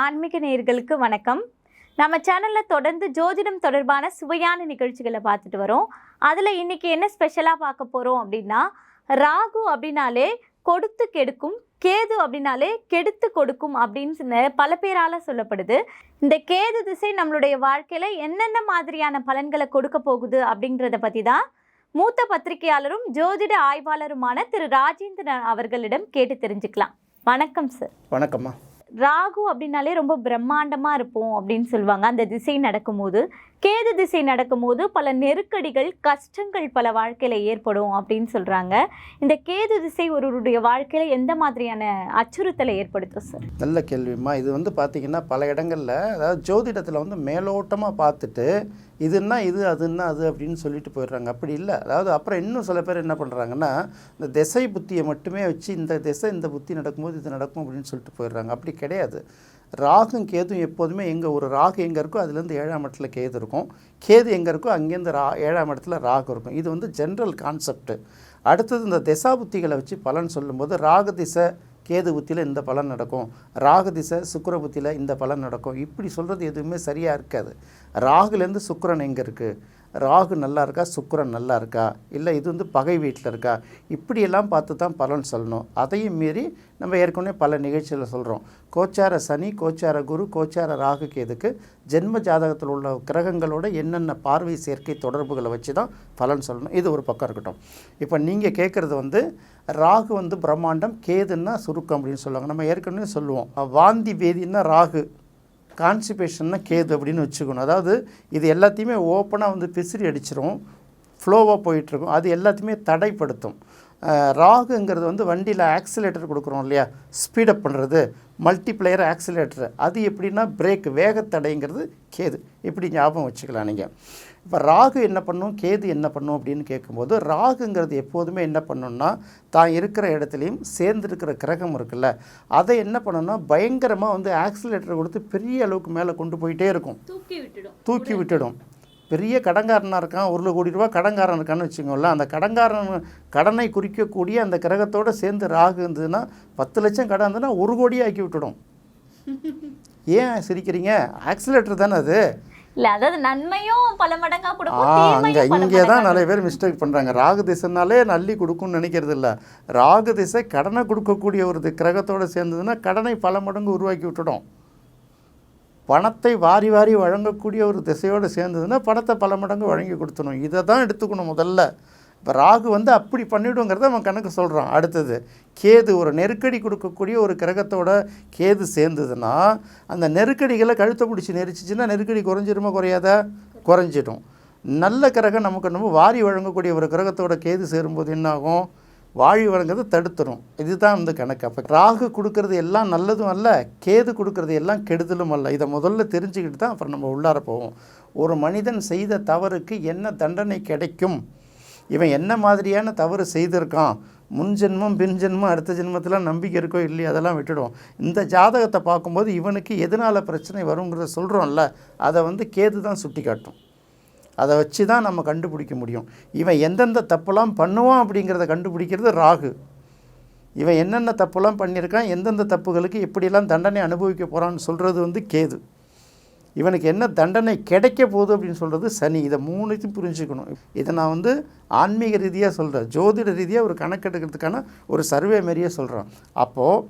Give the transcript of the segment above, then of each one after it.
ஆன்மீக நேயர்களுக்கு வணக்கம். நம்ம சேனலில் தொடர்ந்து ஜோதிடம் தொடர்பான சுவையான நிகழ்ச்சிகளை பார்த்துட்டு வரோம். அதில் இன்னைக்கு என்ன ஸ்பெஷலாக பார்க்க போகிறோம் அப்படின்னா ராகு அப்படின்னாலே கொடுத்து கெடுக்கும் கேது அப்படின்னாலே கெடுத்து கொடுக்கும் அப்படின்னு சொன்ன பல பேரால் சொல்லப்படுது. இந்த கேது திசை நம்மளுடைய வாழ்க்கையில் என்னென்ன மாதிரியான பலன்களை கொடுக்க போகுது அப்படின்றத பற்றி தான் மூத்த பத்திரிகையாளரும் ஜோதிட ஆய்வாளருமான திரு. ராஜேந்திரன் அவர்களிடம் கேட்டு தெரிஞ்சுக்கலாம். வணக்கம் சார் வணக்கம்மா. ராகு அப்படின்னாலே ரொம்ப பிரம்மாண்டமாக இருப்போம் அப்படின்னு சொல்லுவாங்க. அந்த திசை நடக்கும்போது கேது திசை நடக்கும்போது பல நெருக்கடிகள் கஷ்டங்கள் பல வாழ்க்கையில் ஏற்படும் அப்படின்னு சொல்கிறாங்க இந்த கேது திசை ஒருவருடைய வாழ்க்கையில் எந்த மாதிரியான அச்சுறுத்தலை ஏற்படுத்தும் சார்? நல்ல கேள்விம்மா. இது வந்து பார்த்திங்கன்னா பல இடங்களில் அதாவது ஜோதிடத்தில் வந்து மேலோட்டமாக பார்த்துட்டு இதுன்னா இது அதுன்னா அது அப்படின்னு சொல்லிட்டு போயிடுறாங்க. அப்படி இல்லை. அதாவது அப்புறம் இன்னும் சில பேர் என்ன பண்ணுறாங்கன்னா இந்த திசை புத்தியை மட்டுமே வச்சு இந்த திசை இந்த புத்தி நடக்கும்போது இது நடக்கும் அப்படின்னு சொல்லிட்டு போயிடுறாங்க. அப்படி கிடையாது. ராகும் கேதும் எப்போதுமே எங்கே ஒரு ராகு எங்கே இருக்கோ அதுலேருந்து ஏழாம் இடத்துல கேது இருக்கும். கேது எங்கே இருக்கோ அங்கேருந்து ரா ஏழாம் இடத்துல ராகு இருக்கும். இது வந்து ஜென்ரல் கான்செப்ட் அடுத்தது இந்த திசா புத்திகளை வச்சு பலன் சொல்லும்போது ராகு திசை கேது புத்தியில் இந்த பலன் நடக்கும். ராகு திசை சுக்கர புத்தியில் இந்த பலன் நடக்கும். இப்படி சொல்கிறது எதுவுமே சரியாக இருக்காது. ராகுலேருந்து சுக்கரன் எங்கே இருக்குது ராகு நல்லா இருக்கா சுக்கரன் நல்லா இருக்கா இல்லை இது வந்து பகை வீட்டில் இருக்கா? இப்படியெல்லாம் பார்த்து தான் பலன் சொல்லணும். அதையும் மீறி நம்ம ஏற்கனவே பல நிகழ்ச்சியில் சொல்கிறோம் கோச்சார சனி கோச்சார குரு கோச்சார ராகு கேதுக்கு ஜென்ம ஜாதகத்தில் உள்ள கிரகங்களோட என்னென்ன பார்வை சேர்க்கை தொடர்புகளை வச்சு தான் பலன் சொல்லணும். இது ஒரு பக்கம் இருக்கட்டும். இப்போ நீங்கள் கேட்குறது வந்து ராகு வந்து பிரம்மாண்டம் கேதுன்னா சுருக்கம் அப்படின்னு சொல்லுவாங்க. நம்ம ஏற்கனவே சொல்லுவோம். வாந்தி வேதின்னா ராகு. கான்ஸ்டிபேஷன்னா கேது அப்படின்னு வச்சுக்கணும். அதாவது இது எல்லாத்தையுமே ஓப்பனாக வந்து பிசிறி அடிச்சிரும் ஃப்ளோவாக போயிட்டுருக்கும் அது எல்லாத்தையுமே தடைப்படுத்தும். ராகுங்கிறது வந்து வண்டியில் ஆக்சிலேட்டர் கொடுக்குறோம் இல்லையா? ஸ்பீடப் பண்ணுறது மல்டிப்ளேயர் ஆக்சிலேட்டர் அது எப்படின்னா பிரேக் வேகத்தடைங்கிறது கேது. இப்படி ஞாபகம் வச்சுக்கலாம் நீங்கள் இப்போ ராகு என்ன பண்ணும்? கேது என்ன பண்ணும் அப்படின்னு கேட்கும்போது ராகுங்கிறது எப்போதுமே என்ன பண்ணும்னா தான் இருக்கிற இடத்துலையும் சேர்ந்துருக்கிற கிரகம் இருக்குல்ல அதை என்ன பண்ணுன்னா பயங்கரமாக வந்து ஆக்சிலேட்டர் கொடுத்து பெரிய அளவுக்கு மேலே கொண்டு போயிட்டே இருக்கும். தூக்கி விட்டுடும். தூக்கி விட்டுடும். பெரிய கடன்காரனாக இருக்கான் ஒரு கோடி ரூபா கடன்காரன் இருக்கான்னு வச்சுக்கோங்களேன். அந்த கடன்காரன் கடனை குறிக்கக்கூடிய அந்த கிரகத்தோடு சேர்ந்து ராகு இருந்ததுன்னா பத்து லட்சம் கடன் இருந்ததுன்னா ஒரு கோடியே ஆக்கி விட்டுடும். ஏன் சிரிக்கிறீங்க? ஆக்சிலேட்டர் தானே அது. இல்லை அதாவது நன்மையும் பல கொடுக்கும் அங்கே இங்கே தான் நிறைய பேர் மிஸ்டேக் பண்ணுறாங்க ராகு திசைனாலே நல்லி கொடுக்கும்னு நினைக்கிறது இல்லை. ராகு திசை கடனை கொடுக்கக்கூடிய ஒரு கிரகத்தோட சேர்ந்ததுன்னா கடனை பல மடங்கு உருவாக்கி விட்டுடும். பணத்தை வாரி வாரி வழங்கக்கூடிய ஒரு திசையோடு சேர்ந்ததுன்னா பணத்தை பல மடங்கு வழங்கி கொடுத்துணும் இதை தான் எடுத்துக்கணும் முதல்ல. இப்போ ராகு வந்து அப்படி பண்ணிவிடுங்கிறத அவன் கணக்கு சொல்கிறான் அடுத்தது கேது ஒரு நெருக்கடி கொடுக்கக்கூடிய ஒரு கிரகத்தோட கேது சேர்ந்ததுன்னா அந்த நெருக்கடிகளை கழுத்தை பிடிச்சி நெரிச்சிச்சின்னா நெருக்கடி குறைஞ்சிருமா குறையாத? குறைஞ்சிடும். நல்ல கிரகம் நமக்கு நம்ம வாரி வழங்கக்கூடிய ஒரு கிரகத்தோட கேது சேரும்போது என்னாகும்? வாழி வழங்குறதை தடுத்துரும். இதுதான் வந்து கணக்கு. அப்போ ராகு கொடுக்கறது எல்லாம் நல்லதும் அல்ல கேது கொடுக்கறது எல்லாம் கெடுதலும் அல்ல. இதை முதல்ல தெரிஞ்சுக்கிட்டு தான் அப்புறம் நம்ம உள்ளார போவோம். ஒரு மனிதன் செய்த தவறுக்கு என்ன தண்டனை கிடைக்கும்? இவன் என்ன மாதிரியான தவறு செய்திருக்கான்? முன் ஜென்மம் பின் ஜென்மம் அடுத்த ஜென்மத்தில் நம்பிக்கை இருக்கோ இல்லையோ அதெல்லாம் விட்டுடும். இந்த ஜாதகத்தை பார்க்கும்போது இவனுக்கு எதனால் பிரச்சனை வருங்கிறத சொல்கிறோம்ல அதை வந்து கேது தான் சுட்டி காட்டும் அதை வச்சு தான் நம்ம கண்டுபிடிக்க முடியும். இவன் எந்தெந்த தப்பெல்லாம் பண்ணுவான் அப்படிங்கிறத கண்டுபிடிக்கிறது ராகு. இவன் என்னென்ன தப்புலாம் பண்ணியிருக்கான் எந்தெந்த தப்புகளுக்கு எப்படியெல்லாம் தண்டனை அனுபவிக்க போகிறான்னு சொல்கிறது வந்து கேது. இவனுக்கு என்ன தண்டனை கிடைக்க போகுது அப்படின்னு சொல்கிறது சனி. இதை மூணுத்தையும் புரிஞ்சுக்கணும். இதை நான் வந்து ஆன்மீக ரீதியாக சொல்கிறேன் ஜோதிட ரீதியாக ஒரு கணக்கெடுக்கிறதுக்கான ஒரு சர்வே மாரியே சொல்கிறேன் அப்போது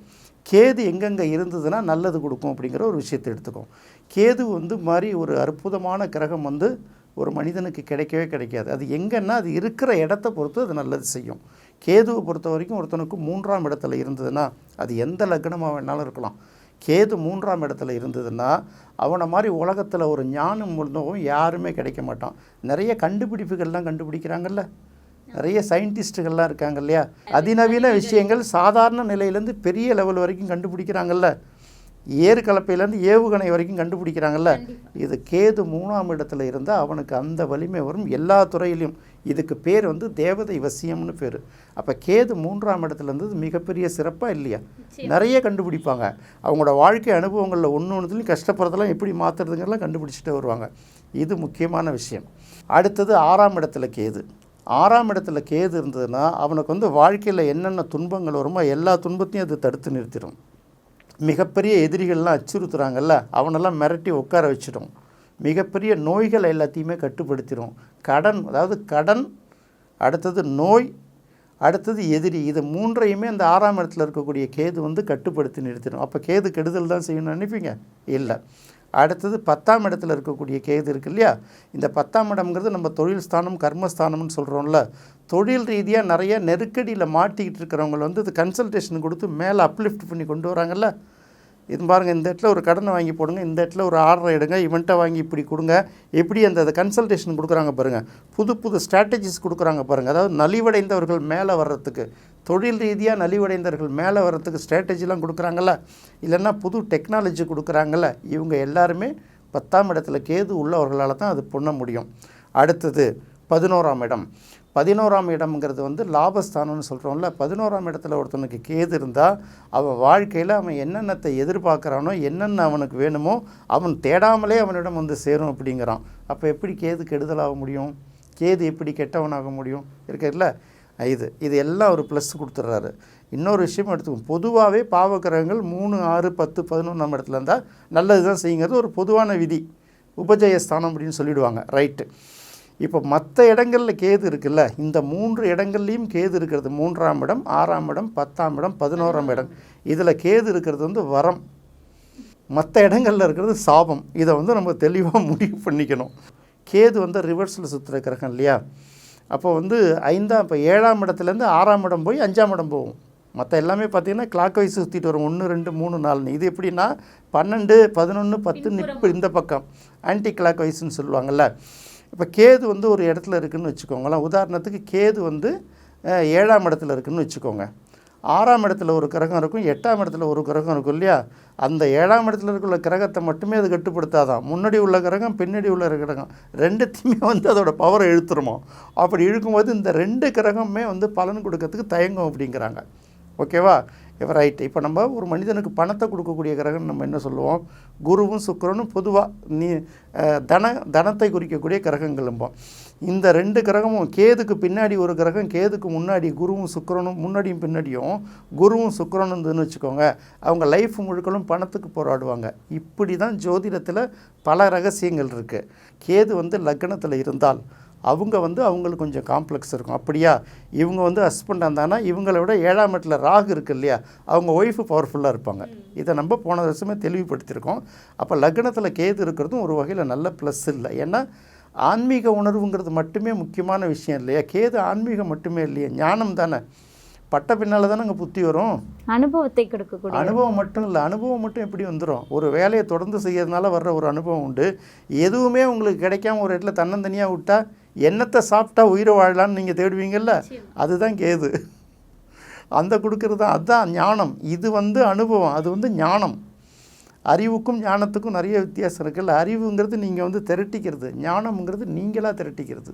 கேது எங்கெங்கே இருந்ததுன்னா நல்லது கொடுக்கும் அப்படிங்கிற ஒரு விஷயத்தை எடுத்துக்கும் கேது வந்து மாதிரி ஒரு அற்புதமான கிரகம் வந்து ஒரு மனிதனுக்கு கிடைக்கவே கிடைக்காது. அது எங்கன்னா அது இருக்கிற இடத்த பொறுத்து அது நல்லது செய்யும். கேதுவை பொறுத்த வரைக்கும் ஒருத்தனுக்கு மூன்றாம் இடத்துல இருந்ததுன்னா அது எந்த லக்னமாக வேணாலும் இருக்கலாம். கேது மூன்றாம் இடத்துல இருந்ததுன்னா அவனை மாதிரி உலகத்தில் ஒரு ஞானம் இருந்தவன் யாருமே கிடைக்க மாட்டான். நிறைய கண்டுபிடிப்புகள்லாம் கண்டுபிடிக்கிறாங்கல்ல? நிறைய சயின்டிஸ்ட்டுகள்லாம் இருக்காங்க இல்லையா? அதிநவீன விஷயங்கள் சாதாரண நிலையிலேருந்து பெரிய லெவல் வரைக்கும் கண்டுபிடிக்கிறாங்கல்ல? ஏறு கலப்பையிலேருந்து ஏவுகணை வரைக்கும் கண்டுபிடிக்கிறாங்கல்ல? இது கேது மூணாம் இடத்துல இருந்தால் அவனுக்கு அந்த வலிமை வரும் எல்லா துறையிலையும் இதுக்கு பேர் வந்து தேவதை வசியம்னு பேர். அப்போ கேது மூன்றாம் இடத்துல இருந்தது மிகப்பெரிய சிறப்பாக இல்லையா? நிறைய கண்டுபிடிப்பாங்க. அவங்களோட வாழ்க்கை அனுபவங்களில் ஒன்று ஒன்றுலையும் கஷ்டப்படுறதெல்லாம் எப்படி மாற்றுறதுங்கெல்லாம் கண்டுபிடிச்சிட்டே வருவாங்க. இது முக்கியமான விஷயம். அடுத்தது ஆறாம் இடத்துல கேது. ஆறாம் இடத்துல கேது இருந்ததுன்னா அவனுக்கு வந்து வாழ்க்கையில் என்னென்ன துன்பங்கள் வருமோ எல்லா துன்பத்தையும் அது தடுத்து நிறுத்திடும் மிகப்பெரிய எதிரிகள்லாம் அச்சுறுத்துகிறாங்கல்ல அவனெல்லாம் மிரட்டி உட்கார வச்சிடும். மிகப்பெரிய நோய்கள் எல்லாத்தையுமே கட்டுப்படுத்திடும். கடன் அதாவது கடன் அடுத்தது நோய் அடுத்தது எதிரி இது மூன்றையுமே அந்த ஆறாம் இடத்துல இருக்கக்கூடிய கேது வந்து கட்டுப்படுத்தி நிறுத்திடும். அப்போ கேது கெடுதல் தான் செய்யணும்னு நினைப்பீங்க? இல்லை. அடுத்தது பத்தாம் இடத்துல இருக்கக்கூடிய கேது இருக்கு இல்லையா? இந்த பத்தாம் இடம்ங்கிறது நம்ம தொழில் ஸ்தானம் கர்மஸ்தானம்னு சொல்கிறோம்ல தொழில் ரீதியாக நிறைய நெருக்கடியில் மாட்டிக்கிட்டு இருக்கிறவங்களை வந்து இது கன்சல்டேஷன் கொடுத்து மேலே அப்லிஃப்ட் பண்ணி கொண்டு வராங்கல்ல? இது பாருங்கள் இந்த இடத்துல ஒரு கடனை வாங்கி போடுங்க இந்த இடத்துல ஒரு ஆர்டர் எடுங்க இவன்ட்டை வாங்கி இப்படி கொடுங்க எப்படி அந்த கன்சல்டேஷன் கொடுக்குறாங்க பாருங்கள் புது புது ஸ்ட்ராட்டஜிஸ் கொடுக்குறாங்க பாருங்கள் அதாவது நலிவடைந்தவர்கள் மேலே வர்றதுக்கு தொழில் ரீதியாக நலிவடைந்தவர்கள் மேலே வர்றதுக்கு ஸ்ட்ராட்டஜிலாம் கொடுக்குறாங்கல்ல. இல்லைன்னா புது டெக்னாலஜி கொடுக்குறாங்கல்ல. இவங்க எல்லாருமே பத்தாம் இடத்துல கேது உள்ளவர்களால் தான் அது பண்ண முடியும். அடுத்தது பதினோராம் இடம். பதினோராம் இடம்ங்கிறது வந்து லாபஸ்தானம்னு சொல்கிறோம்ல பதினோராம் இடத்துல ஒருத்தனுக்கு கேது இருந்தால் அவன் வாழ்க்கையில் அவன் என்னென்னத்தை எதிர்பார்க்குறானோ என்னென்ன அவனுக்கு வேணுமோ அவன் தேடாமலே அவனிடம் வந்து சேரும் அப்படிங்கிறான். அப்போ எப்படி கேது கெடுதலாக முடியும்? கேது எப்படி கெட்டவனாக முடியும்? இருக்குல்ல இது இது எல்லாம் ஒரு ப்ளஸ் கொடுத்துட்றாரு இன்னொரு விஷயம் எடுத்துக்கோம் பொதுவாகவே பாவக்கிரகங்கள் மூணு ஆறு பத்து பதினொன்றாம் இடத்துல இருந்தால் நல்லது தான் செய்யுங்கிறது ஒரு பொதுவான விதி. உபஜயஸ்தானம் அப்படின்னு சொல்லிடுவாங்க ரைட்டு இப்போ மற்ற இடங்களில் கேது இருக்குல்ல இந்த மூன்று இடங்கள்லையும் கேது இருக்கிறது. மூன்றாம் இடம் ஆறாம் இடம் பத்தாம் இடம் பதினோராம் இடம். இதில் கேது இருக்கிறது வந்து வரம். மற்ற இடங்களில் இருக்கிறது சாபம். இதை வந்து நம்ம தெளிவாக முடிவு பண்ணிக்கணும். கேது வந்து ரிவர்ஸில் சுற்றுற கிரகம் இல்லையா? அப்போ வந்து ஐந்தாம் இப்போ ஏழாம் இடத்துலேருந்து ஆறாம் இடம் போய் அஞ்சாம் இடம் போகும். மற்ற எல்லாமே பார்த்தீங்கன்னா கிளாக் வைஸ் சுற்றிட்டு வரும். ஒன்று ரெண்டு மூணு நாலுன்னு. இது எப்படின்னா பன்னெண்டு பதினொன்று பத்து இப்போ இந்த பக்கம். ஆன்டி கிளாக் வைஸ்ன்னு சொல்லுவாங்கள்ல இப்போ கேது வந்து ஒரு இடத்துல இருக்குன்னு வச்சுக்கோங்களேன். உதாரணத்துக்கு கேது வந்து ஏழாம் இடத்துல இருக்குதுன்னு வச்சுக்கோங்க. ஆறாம் இடத்துல ஒரு கிரகம் இருக்கும் எட்டாம் இடத்துல ஒரு கிரகம் இருக்கும் இல்லையா? அந்த ஏழாம் இடத்துல இருக்கிற கிரகத்தை மட்டுமே அது கட்டுப்படுத்தாதான். முன்னாடி உள்ள கிரகம் பின்னாடி உள்ள கிரகம் ரெண்டுத்தையுமே வந்து அதோட பவரை இழுத்துருமோ? அப்படி இழுக்கும்போது இந்த ரெண்டு கிரகமே வந்து பலன் கொடுக்கறதுக்கு தயங்கும் அப்படிங்கிறாங்க. ஓகேவா? இப்போ ரைட் இப்போ நம்ம ஒரு மனிதனுக்கு பணத்தை கொடுக்கக்கூடிய கிரகம் நம்ம என்ன சொல்லுவோம்? குருவும் சுக்கிரனும் பொதுவாக நீ தன தனத்தை குறிக்கக்கூடிய கிரகங்களும்போம் இந்த ரெண்டு கிரகமும் கேதுக்கு பின்னாடி ஒரு கிரகம் கேதுக்கு முன்னாடி குருவும் சுக்கிரனும் முன்னாடியும் பின்னாடியும் குருவும் சுக்கரனும் இருந்துன்னு வச்சுக்கோங்க. அவங்க லைஃப் முழுக்களும் பணத்துக்கு போராடுவாங்க. இப்படி தான் ஜோதிடத்தில் பல ரகசியங்கள் இருக்குது கேது வந்து லக்னத்தில் இருந்தால் அவங்க வந்து அவங்களுக்கு கொஞ்சம் காம்ப்ளெக்ஸ் இருக்கும். அப்படியா? இவங்க வந்து ஹஸ்பண்ட் இருந்தாங்கன்னா இவங்களை விட ஏழாம் இடத்துல ராகு இருக்கு இல்லையா? அவங்க ஒய்ஃபு பவர்ஃபுல்லாக இருப்பாங்க. இதை நம்ம போன வருஷமே தெளிவுபடுத்தியிருக்கோம். அப்போ லக்னத்தில் கேது இருக்கிறதும் ஒரு வகையில் நல்ல ப்ளஸ் இல்லை. ஏன்னா ஆன்மீக உணர்வுங்கிறது மட்டுமே முக்கியமான விஷயம் இல்லையா? கேது ஆன்மீகம் மட்டுமே இல்லையா. ஞானம் தானே. பட்ட பின்னால் தானே அங்கே புத்தி வரும். அனுபவத்தை கொடுக்கக்கூடிய அனுபவம் மட்டும் இல்லை. அனுபவம் மட்டும் எப்படி வந்துடும் ஒரு வேலையை தொடர்ந்து செய்யறதுனால வர்ற ஒரு அனுபவம் உண்டு. எதுவுமே உங்களுக்கு கிடைக்காம ஒரு இடத்துல தன்னந்தனியாக விட்டா என்னத்தை சாப்பிட்டா உயிரை வாழலாம்னு நீங்கள் தேடுவீங்கல்ல? அதுதான் கேது. அந்த கொடுக்கறது தான். அதுதான் ஞானம். இது வந்து அனுபவம். அது வந்து ஞானம். அறிவுக்கும் ஞானத்துக்கும் நிறைய வித்தியாசம் இருக்குல்ல? அறிவுங்கிறது நீங்கள் வந்து திரட்டிக்கிறது. ஞானம்ங்கிறது நீங்களாக திரட்டிக்கிறது.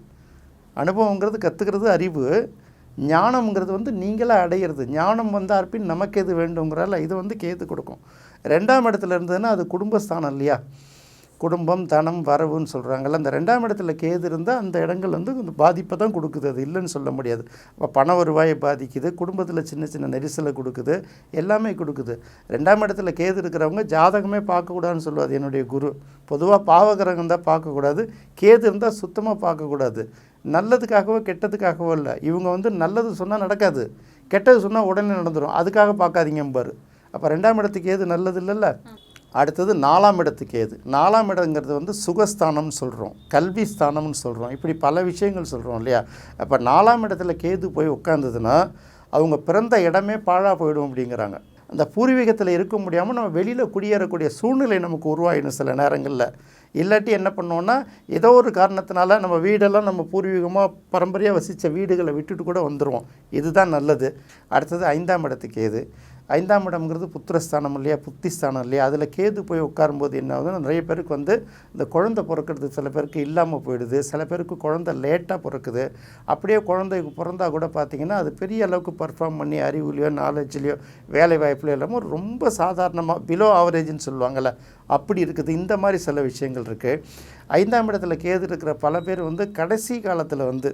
அனுபவங்கிறது கற்றுக்கிறது அறிவு. ஞானம்ங்கிறது வந்து நீங்களாக அடையிறது. ஞானம் வந்தார் பின் நமக்கு எது வேண்டுங்கிறால இது வந்து கேது கொடுக்கும். ரெண்டாம் இடத்துல இருந்ததுன்னா அது குடும்பஸ்தானம் இல்லையா? குடும்பம் தனம் வரவுன்னு சொல்கிறாங்கல்ல அந்த ரெண்டாம் இடத்துல கேது இருந்தால் அந்த இடங்கள் வந்து கொஞ்சம் பாதிப்பை தான் கொடுக்குது. அது இல்லைன்னு சொல்ல முடியாது. இப்போ பண வருவாயை பாதிக்குது குடும்பத்தில் சின்ன சின்ன நெரிசலை கொடுக்குது எல்லாமே கொடுக்குது. ரெண்டாம் இடத்துல கேது இருக்கிறவங்க ஜாதகமே பார்க்கக்கூடாதுன்னு சொல்லுவாது என்னுடைய குரு பொதுவாக பாவகிரகம் தான் பார்க்கக்கூடாது. கேது இருந்தால் சுத்தமாக பார்க்கக்கூடாது. நல்லதுக்காகவோ கெட்டதுக்காகவோ இல்லை. இவங்க வந்து நல்லது சொன்னால் நடக்காது. கெட்டது சொன்னால் உடனே நடந்துடும் அதுக்காக பார்க்காதீங்க பாரு அப்போ ரெண்டாம் இடத்துக்கு ஏது நல்லது இல்லைல்ல? அடுத்தது நாலாம் இடத்துக்கு ஏது நாலாம் இடங்கிறது வந்து சுகஸ்தானம்னு சொல்கிறோம் கல்வி ஸ்தானம்னு சொல்கிறோம் இப்படி பல விஷயங்கள் சொல்கிறோம் இல்லையா? அப்போ நாலாம் இடத்துல கேது போய் உட்காந்ததுன்னா அவங்க பிறந்த இடமே பாழாக போயிடும் அப்படிங்கிறாங்க. அந்த பூர்வீகத்தில் இருக்க முடியாமல் நம்ம வெளியில் குடியேறக்கூடிய சூழ்நிலை நமக்கு உருவாயிடும் சில நேரங்களில். இல்லாட்டி என்ன பண்ணோன்னா ஏதோ ஒரு காரணத்தினால நம்ம வீடெல்லாம் நம்ம பூர்வீகமாக பரம்பரையாக வசித்த வீடுகளை விட்டுட்டு கூட வந்துடுவோம் இதுதான் நல்லது. அடுத்தது ஐந்தாம் இடத்துக்கு ஏது ஐந்தாம் இடம்ங்கிறது புத்திரஸ்தானம் இல்லையா? புத்திஸ்தானம் இல்லையா? அதில் கேது போய் உட்காரும்போது என்ன ஆகுதுன்னா நிறைய பேருக்கு வந்து இந்த குழந்தை பிறக்கிறது சில பேருக்கு இல்லாமல் போயிடுது. சில பேருக்கு குழந்தை லேட்டாக பிறக்குது. அப்படியே குழந்தைக்கு பிறந்தால் கூட பார்த்தீங்கன்னா அது பெரிய அளவுக்கு பர்ஃபார்ம் பண்ணி அறிவுலையோ நாலேஜ்லேயோ வேலை வாய்ப்புலையோ இல்லாமல் ரொம்ப சாதாரணமாக பிலோ ஆவரேஜ்னு சொல்லுவாங்கள்ல அப்படி இருக்குது. இந்த மாதிரி சில விஷயங்கள் இருக்குது ஐந்தாம் இடத்துல கேது இருக்கிற பல பேர் வந்து கடைசி காலத்தில் வந்து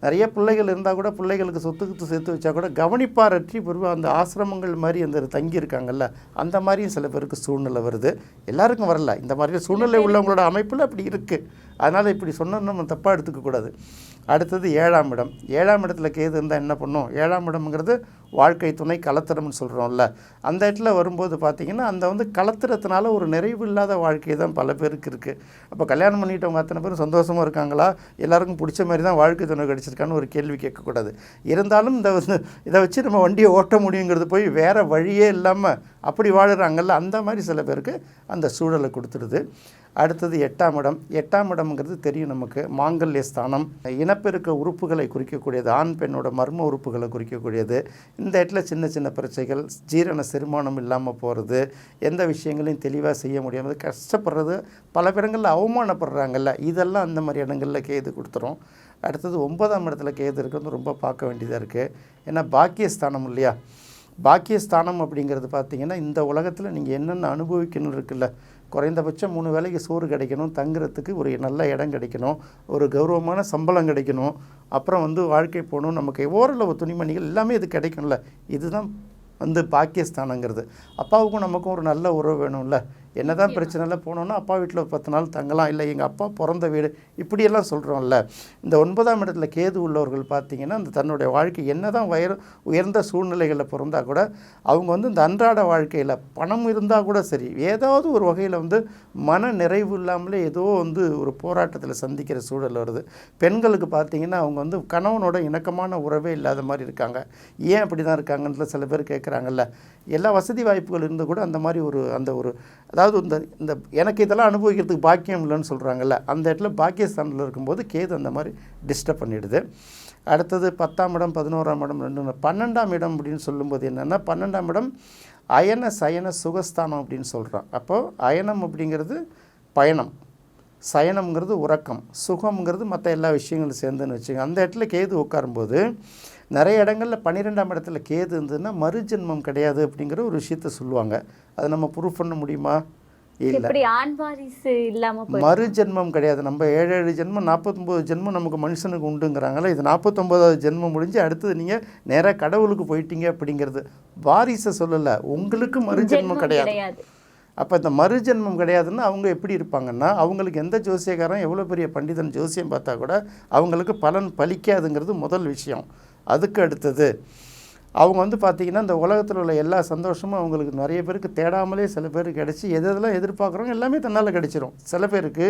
நிறைய பிள்ளைகள் இருந்தால் கூட பிள்ளைகளுக்கு சொத்து கித்து சேர்த்து வச்சா கூட கவனிப்பாரற்றி பெருவா அந்த ஆசிரமங்கள் மாதிரி அந்த தங்கி இருக்காங்கல்ல அந்த மாதிரியும் சில பேருக்கு சூழ்நிலை வருது. எல்லாருக்கும் வரல. இந்த மாதிரி சூழ்நிலை உள்ளவங்களோட அமைப்பில் அப்படி இருக்குது அதனால் இப்படி சொன்னோம் நம்ம தப்பாக எடுத்துக்கக்கூடாது அடுத்தது ஏழாம் இடம். ஏழாம் இடத்துல கேது இருந்தால் என்ன பண்ணும்? ஏழாம் இடம்ங்கிறது வாழ்க்கை துணை கலத்திரம்னு சொல்கிறோம்ல அந்த இடத்துல வரும்போது பார்த்திங்கன்னா அந்த வந்து கலத்திரத்தினால ஒரு நிறைவு இல்லாத வாழ்க்கை தான் பல பேருக்கு இருக்குது அப்போ கல்யாணம் பண்ணிட்டவங்க அத்தனை பேரும் சந்தோஷமாக இருக்காங்களா? எல்லாருக்கும் பிடிச்ச மாதிரி தான் வாழ்க்கை துணை கிடச்சிருக்கான்னு ஒரு கேள்வி கேட்கக்கூடாது இருந்தாலும் இந்த வந்து இதை வச்சு நம்ம வண்டியை ஓட்ட முடியுங்கிறது போய் வேறு வழியே இல்லாமல் அப்படி வாழுறாங்கல்ல அந்த மாதிரி சில பேருக்கு அந்த சூழலை கொடுத்துருது. அடுத்தது எட்டாம் இடம். எட்டாம் இடம்ங்கிறது தெரியும் நமக்கு. மாங்கல்ய ஸ்தானம். இனப்பெருக்க உறுப்புகளை குறிக்கக்கூடியது ஆண் பெண்ணோட மர்ம உறுப்புகளை குறிக்கக்கூடியது. இந்த இடத்துல சின்ன சின்ன பிரச்சனைகள் ஜீரண செரிமானம் இல்லாமல் போகிறது எந்த விஷயங்களையும் தெளிவாக செய்ய முடியாமல் கஷ்டப்படுறது பல இடங்களில் அவமானப்படுறாங்கல்ல. இதெல்லாம் அந்த மாதிரி இடங்களில் கேது கொடுத்துரும். அடுத்தது ஒன்பதாம் இடத்துல கேது இருக்கிறது ரொம்ப பார்க்க வேண்டியதாக இருக்குது ஏன்னா பாக்கியஸ்தானம் இல்லையா? பாக்கியஸ்தானம் அப்படிங்கிறது பார்த்தீங்கன்னா இந்த உலகத்தில் நீங்கள் என்னென்ன அனுபவிக்கணும் இருக்குல்ல? குறைந்தபட்சம் மூணு வேளைக்கு சோறு கிடைக்கணும் தங்குறதுக்கு ஒரு நல்ல இடம் கிடைக்கணும் ஒரு கௌரவமான சம்பளம் கிடைக்கணும் அப்புறம் வந்து வாழ்க்கை போகணும் நமக்கு ஓரளவு துணிமணிகள் எல்லாமே இது கிடைக்கும்ல? இதுதான் வந்து பாக்கியஸ்தானங்கிறது. அப்பாவுக்கும் நமக்கும் ஒரு நல்ல உறவு வேணும்ல? என்னதான் பிரச்சனை இல்லை போனோன்னா அப்பா வீட்டில் ஒரு பத்து நாள் தங்கலாம். இல்லை எங்கள் அப்பா பிறந்த வீடு. இப்படியெல்லாம் சொல்கிறோம்ல இந்த ஒன்பதாம் இடத்துல கேது உள்ளவர்கள் பார்த்தீங்கன்னா அந்த தன்னுடைய வாழ்க்கை என்ன தான் உயர் உயர்ந்த சூழ்நிலைகளில் பிறந்தா கூட அவங்க வந்து இந்த அன்றாட வாழ்க்கையில் பணம் இருந்தால் கூட சரி ஏதாவது ஒரு வகையில் வந்து மன நிறைவு இல்லாமலே ஏதோ வந்து ஒரு போராட்டத்தில் சந்திக்கிற சூழல் வருது. பெண்களுக்கு பார்த்தீங்கன்னா அவங்க வந்து கணவனோட இணக்கமான உறவே இல்லாத மாதிரி இருக்காங்க. ஏன் அப்படி தான் இருக்காங்கன்ற சில பேர் கேட்குறாங்கல்ல எல்லா வசதி வாய்ப்புகள் இருந்து கூட அந்த மாதிரி ஒரு அந்த ஒரு அதாவது இந்த இந்த எனக்கு இதெல்லாம் அனுபவிக்கிறதுக்கு பாக்கியம் இல்லைன்னு சொல்கிறாங்கல்ல அந்த இடத்துல பாக்கியஸ்தானில் இருக்கும்போது கேது அந்த மாதிரி டிஸ்டர்ப் பண்ணிடுது. அடுத்தது பத்தாம் இடம் பதினோராம் இடம் ரெண்டு பன்னெண்டாம் இடம் அப்படின்னு சொல்லும்போது என்னென்னா பன்னெண்டாம் இடம் அயன சயன சுகஸ்தானம் அப்படின்னு சொல்கிறான் அப்போது அயனம் அப்படிங்கிறது பயணம். சயனம்ங்கிறது உறக்கம். சுகம்ங்கிறது மற்ற எல்லா விஷயங்களும் சேர்ந்துன்னு வச்சுங்க அந்த இடத்துல கேது உட்காரும்போது நிறைய இடங்களில் பன்னிரெண்டாம் இடத்துல கேது இருந்ததுன்னா மறுஜென்மம் கிடையாது அப்படிங்கிற ஒரு விஷயத்த சொல்லுவாங்க. அதை நம்ம ப்ரூஃப் பண்ண முடியுமா? போய் மறுஜென்மம் கிடையாது. நம்ம ஏழு ஏழு ஜென்மம் நாற்பத்தொம்போது ஜென்மம் நமக்கு மனுஷனுக்கு உண்டுங்கிறாங்களே இது நாற்பத்தொம்போதாவது ஜென்மம் முடிஞ்சு அடுத்தது நீங்கள் நேராக கடவுளுக்கு போயிட்டீங்க அப்படிங்கிறது. வாரிசை சொல்லலை. உங்களுக்கு மறுஜென்மம் ஜென்மம் கிடையாது. அப்போ இந்த மறுஜென்மம் கிடையாதுன்னா அவங்க எப்படி இருப்பாங்கன்னா அவங்களுக்கு எந்த ஜோசியக்காரன் எவ்வளோ பெரிய பண்டிதன் ஜோசியம் பார்த்தா கூட அவங்களுக்கு பலன் பலிக்காதுங்கிறது முதல் விஷயம். அதுக்கு அடுத்தது அவங்க வந்து பார்த்திங்கன்னா இந்த உலகத்தில் உள்ள எல்லா சந்தோஷமும் அவங்களுக்கு நிறைய பேருக்கு தேடாமலே சில பேருக்கு கிடச்சி எது எதெல்லாம் எதிர்பார்க்குறோம் எல்லாமே தன்னால் கிடச்சிரும். சில பேருக்கு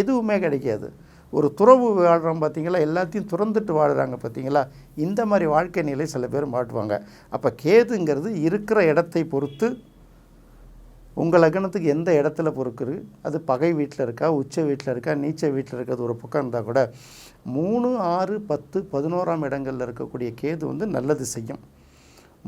எதுவுமே கிடைக்காது. ஒரு துறவு வாழ்கிறோம் பார்த்திங்களா எல்லாத்தையும் துறந்துட்டு வாழ்கிறாங்க பார்த்திங்களா இந்த மாதிரி வாழ்க்கை நிலை சில பேர் மாட்டுவாங்க அப்போ கேதுங்கிறது இருக்கிற இடத்தை பொறுத்து உங்கள் லக்னத்துக்கு எந்த இடத்துல பொறுக்குது அது பகை வீட்டில் இருக்கா? உச்ச வீட்டில் இருக்கா? நீச்ச வீட்டில் இருக்கிறது ஒரு பக்கம் இருந்தால் கூட மூணு ஆறு பத்து பதினோராம் இடங்களில் இருக்கக்கூடிய கேது வந்து நல்லது செய்யும்.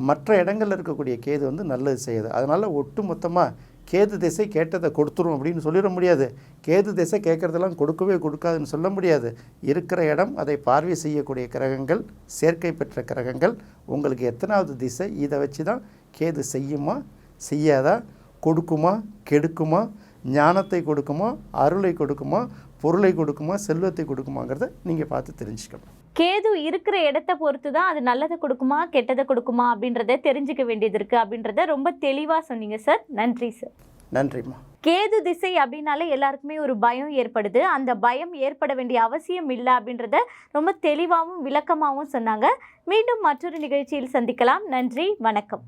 மற்ற இடங்களில் இருக்கக்கூடிய கேது வந்து நல்லது செய்யுது. அதனால் ஒட்டு மொத்தமாக கேது திசை கேட்டதை கொடுத்துரும் அப்படின்னு சொல்லிட முடியாது. கேது திசை கேட்குறதெல்லாம் கொடுக்கவே கொடுக்காதுன்னு சொல்ல முடியாது. இருக்கிற இடம் அதை பார்வை செய்யக்கூடிய கிரகங்கள் சேர்க்கை பெற்ற கிரகங்கள் உங்களுக்கு எத்தனாவது திசை? இதை வச்சு தான் கேது செய்யுமா? செய்யாதா? கொடுக்குமா கெடுக்குமா ஞானத்தை கொடுக்குமா அருளை கொடுக்குமா பொருளை கொடுக்குமா செல்வத்தை கொடுக்குமாங்கிறத நீங்கள் பார்த்து தெரிஞ்சுக்கணும். கேது இருக்கிற இடத்த பொறுத்து தான் அது நல்லதை கொடுக்குமா கெட்டதை கொடுக்குமா அப்படின்றத தெரிஞ்சுக்க வேண்டியது இருக்கு அப்படின்றத ரொம்ப தெளிவா சொன்னீங்க சார். நன்றி சார். நன்றிம்மா. கேது திசை அப்படின்னாலே எல்லாருக்குமே ஒரு பயம் ஏற்படுது. அந்த பயம் ஏற்பட வேண்டிய அவசியம் இல்லை அப்படின்றத ரொம்ப தெளிவாகவும் விளக்கமாகவும் சொன்னாங்க. மீண்டும் மற்றொரு நிகழ்ச்சியில் சந்திக்கலாம். நன்றி வணக்கம்.